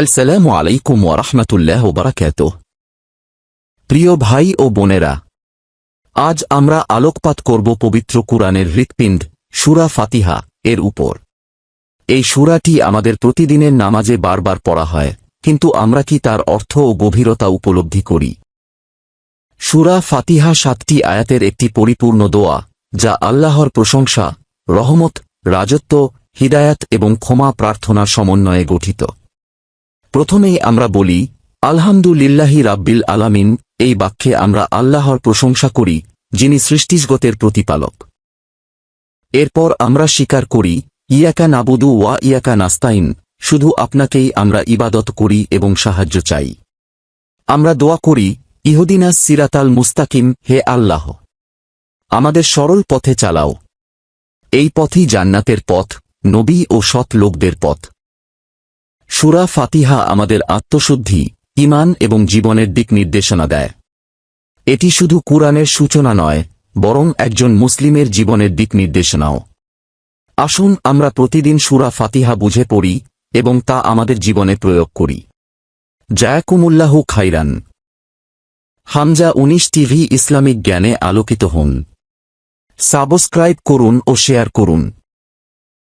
আসসালামু আলাইকুম ওরহমতুল্লাহ বারাকাত প্রিয় ভাই ও বোনেরা, আজ আমরা আলোকপাত করব পবিত্র কুরআনের হৃৎপিণ্ড, সুরা ফাতিহা এর উপর। এই সুরাটি আমাদের প্রতিদিনের নামাজে বারবার পড়া হয়, কিন্তু আমরা কি তার অর্থ ও গভীরতা উপলব্ধি করি? সুরা ফাতিহা সাতটি আয়াতের একটি পরিপূর্ণ দোয়া, যা আল্লাহর প্রশংসা, রহমত, রাজত্ব, হিদায়াত এবং ক্ষমা প্রার্থনার সমন্বয়ে গঠিত। প্রথমেই আমরা বলি, আলহামদুলিল্লাহি রাব্বিল আলামিন, এই বাক্যে আমরা আল্লাহর প্রশংসা করি, যিনি সৃষ্টিজগতের প্রতিপালক। এরপর আমরা স্বীকার করি, ইয়াকা নাবুদু ওয়া ইয়াকা নাস্তাইন, শুধু আপনাকেই আমরা ইবাদত করি এবং সাহায্য চাই। আমরা দোয়া করি, ইহুদিনা সিরাতাল মুস্তাকিম, হে আল্লাহ! আমাদের সরল পথে চালাও। এই পথই জান্নাতের পথ, নবী ও সৎ লোকদের পথ। সুরা ফাতিহা আমাদের আত্মশুদ্ধি ইমান এবং জীবনের দিক নির্দেশনা দেয়। এটি শুধু কুরআনের সূচনা নয়, বরং একজন মুসলিমের জীবনের দিক নির্দেশনাও। আসুন আমরা প্রতিদিন সুরা ফাতিহা বুঝে পড়ি এবং তা আমাদের জীবনে প্রয়োগ করি। জায়াকুমুল্লাহ খাইরান। হামজা উনিশ টিভি ইসলামিক জ্ঞানে আলোকিত হন। সাবস্ক্রাইব করুন ও শেয়ার করুন।